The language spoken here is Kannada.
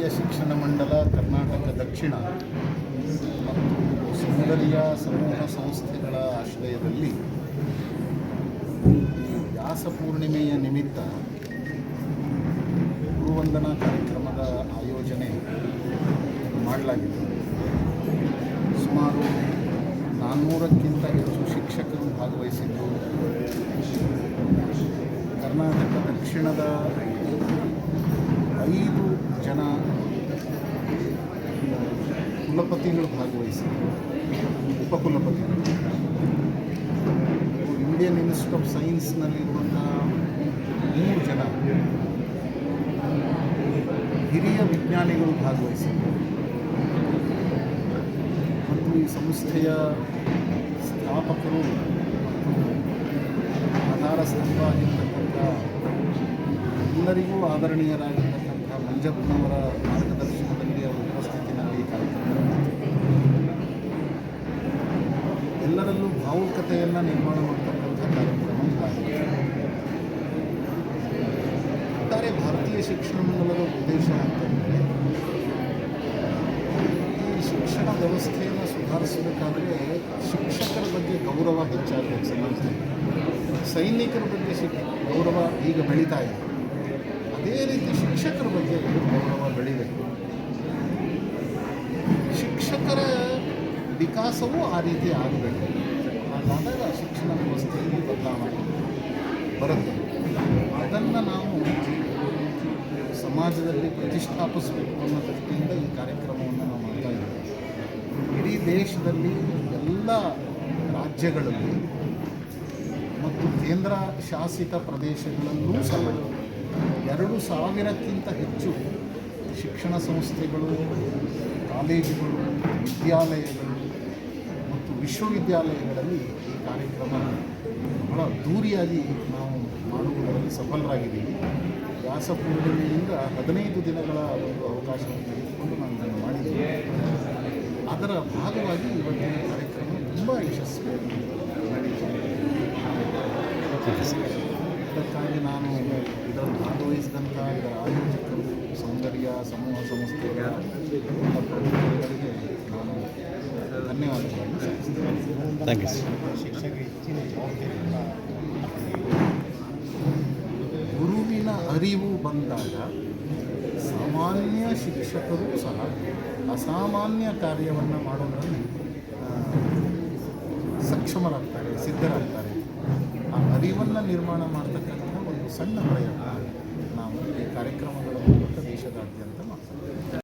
ಭಾರತೀಯ ಶಿಕ್ಷಣ ಮಂಡಲ ಕರ್ನಾಟಕ ದಕ್ಷಿಣ ಮತ್ತು ಸುಂದರಿಯ ಸಮೂಹ ಸಂಸ್ಥೆಗಳ ಆಶ್ರಯದಲ್ಲಿ ವ್ಯಾಸ ಪೂರ್ಣಿಮೆಯ ನಿಮಿತ್ತ ಗುರುವಂದನಾ ಕಾರ್ಯಕ್ರಮದ ಆಯೋಜನೆ ಮಾಡಲಾಗಿದೆ. ಸುಮಾರು ನಾನ್ನೂರಕ್ಕಿಂತ ಹೆಚ್ಚು ಶಿಕ್ಷಕರು ಭಾಗವಹಿಸಿದ್ದು ಕರ್ನಾಟಕ ದಕ್ಷಿಣದ ಐದು ಜನ ಕುಲಪತಿಗಳು ಭಾಗವಹಿಸಿ. ಉಪಕುಲಪತಿಗಳು ಇಂಡಿಯನ್ ಇನ್ಸ್ಟಿಟ್ಯೂಟ್ ಆಫ್ ಸೈನ್ಸ್ನಲ್ಲಿರುವಂಥ ಮೂರು ಜನ. ಹಿರಿಯ ವಿಜ್ಞಾನಿಗಳು ಭಾಗವಹಿಸಿದರು ಮತ್ತು ಈ ಸಂಸ್ಥೆಯ ಸ್ಥಾಪಕರು ಆಧಾರ ಸ್ತಂಭ ಆಗಿರ್ತಕ್ಕಂಥ ಎಲ್ಲರಿಗೂ ಆದರಣೀಯರಾಗಿರ್ತಕ್ಕಂಥ ಮಂಜಪ್ಪನವರ ಮಾರ್ಗದರ್ಶನದಲ್ಲಿ ಭಾವುಕತೆಯನ್ನು ನಿರ್ಮಾಣ ಮಾಡ್ತಕ್ಕಂಥ ಕಾರ್ಯಕ್ರಮ ಒಟ್ಟಾರೆ ಭಾರತೀಯ ಶಿಕ್ಷಣ ಮಂಡಲದ ಉದ್ದೇಶ ಅಂತಂದರೆ, ಈ ಶಿಕ್ಷಣ ವ್ಯವಸ್ಥೆಯನ್ನು ಸುಧಾರಿಸಬೇಕಾದ್ರೆ ಶಿಕ್ಷಕರ ಬಗ್ಗೆ ಗೌರವ ಹೆಚ್ಚಾಗಬೇಕು ಸಮಾಜದಲ್ಲಿ. ಸೈನಿಕರ ಬಗ್ಗೆ ಶಿಕ್, ಗೌರವ ಈಗ ಬೆಳೀತಾ ಇದೆ. ಅದೇ ರೀತಿ ಶಿಕ್ಷಕರ ಬಗ್ಗೆ ಗೌರವ ಬೆಳಿಬೇಕು. ಶಿಕ್ಷಕರ ವಿಕಾಸವೂ ಆ ರೀತಿ ಆಗಬೇಕು. ಹಾಗಾದಾಗ ಶಿಕ್ಷಣ ವ್ಯವಸ್ಥೆಯಲ್ಲಿ ಬದಲಾವಣೆ ಬರುತ್ತೆ. ಅದನ್ನು ನಾವು ಸಮಾಜದಲ್ಲಿ ಪ್ರತಿಷ್ಠಾಪಿಸಬೇಕು ಅನ್ನೋ ದೃಷ್ಟಿಯಿಂದ ಈ ಕಾರ್ಯಕ್ರಮವನ್ನು ನಾವು ಮಾಡ್ತಾ ಇದ್ದೀವಿ. ಇಡೀ ದೇಶದಲ್ಲಿ ಎಲ್ಲ ರಾಜ್ಯಗಳಲ್ಲಿ ಮತ್ತು ಕೇಂದ್ರ ಶಾಸಿತ ಪ್ರದೇಶಗಳಲ್ಲೂ ಸಹ ಎರಡು ಸಾವಿರಕ್ಕಿಂತ ಹೆಚ್ಚು ಶಿಕ್ಷಣ ಸಂಸ್ಥೆಗಳು, ಕಾಲೇಜುಗಳು, ವಿದ್ಯಾಲಯಗಳು ಮತ್ತು ವಿಶ್ವವಿದ್ಯಾಲಯಗಳಲ್ಲಿ ಕಾರ್ಯಕ್ರಮ ಬಹಳ ದೂರಿಯಾಗಿ ನಾವು ಮಾಡುವುದರಲ್ಲಿ ಸಫಲರಾಗಿದ್ದೀವಿ. ವ್ಯಾಸ ಪೂರ್ಣಿಮೆಯಿಂದ ಹದಿನೈದು ದಿನಗಳ ಒಂದು ಅವಕಾಶವನ್ನು ತೆಗೆದುಕೊಂಡು ನಾವು ಇದನ್ನು ಮಾಡಿದ್ದೇನೆ. ಅದರ ಭಾಗವಾಗಿ ಇವತ್ತಿನ ಕಾರ್ಯಕ್ರಮ ತುಂಬ ಯಶಸ್ವಿಯಾಗಿ ಅದಕ್ಕಾಗಿ ನಾನು ಇದರ ಭಾಗವಹಿಸಿದಂಥ ಇದರ ಆಯೋಜಕರು ಸೌಂದರ್ಯ ಸಮೂಹ ಸಂಸ್ಥೆಯ ನಾನು ಸಲ್ಲಿಸ್ತೇನೆ ಥ್ಯಾಂಕ್ ಯು ಗುರುವಿನ ಅರಿವು ಬಂದಾಗ ಸಾಮಾನ್ಯ ಶಿಕ್ಷಕರು ಸಹ ಅಸಾಮಾನ್ಯ ಕಾರ್ಯವನ್ನು ಮಾಡೋದ್ರಲ್ಲಿ ಸಕ್ಷಮರಾಗ್ತಾರೆ ಸಿದ್ಧರಾಗ್ತಾರೆ. ಆ ಅರಿವನ್ನು ನಿರ್ಮಾಣ ಮಾಡ್ತಕ್ಕಂಥ ಒಂದು ಸಣ್ಣ ಪ್ರಯತ್ನ. ನಾವು ಈ ಕಾರ್ಯಕ್ರಮಗಳ ಮೂಲಕ ದೇಶದಾದ್ಯಂತ